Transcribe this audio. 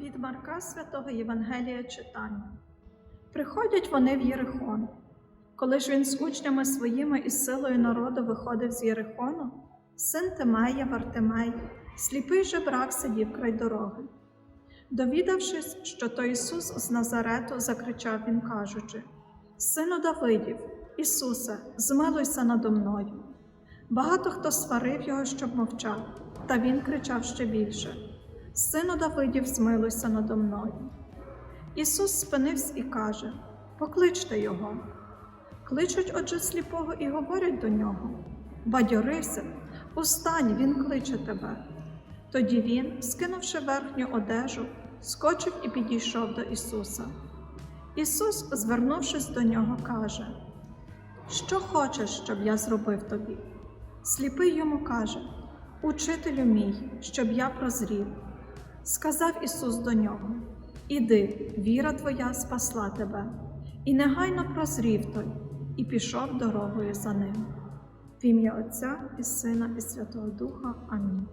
Від Марка Святого Євангелія читання. Приходять вони в Єрихон. Коли ж він з учнями своїми і силою народу виходив з Єрихону, син Тимея Вартимей, сліпий жебрак сидів край дороги. Довідавшись, що то Ісус з Назарету, закричав він, кажучи: Сину Давидів, Ісусе, змилуйся надо мною. Багато хто сварив його, щоб мовчав, та він кричав ще більше: Сину Давидів, змилуйся надо мною. Ісус спинився і каже: Покличте його. Кличуть отже сліпого і говорять до нього: Бадьорися, устань, він кличе тебе. Тоді він, скинувши верхню одежу, скочив і підійшов до Ісуса. Ісус, звернувшись до нього, каже: Що хочеш, щоб я зробив тобі? Сліпий йому каже: Учителю мій, щоб я прозрів. Сказав Ісус до нього: Іди, віра твоя спасла тебе, і негайно прозрів той, і пішов дорогою за ним. В ім'я Отця і Сина, і Святого Духа. Амінь.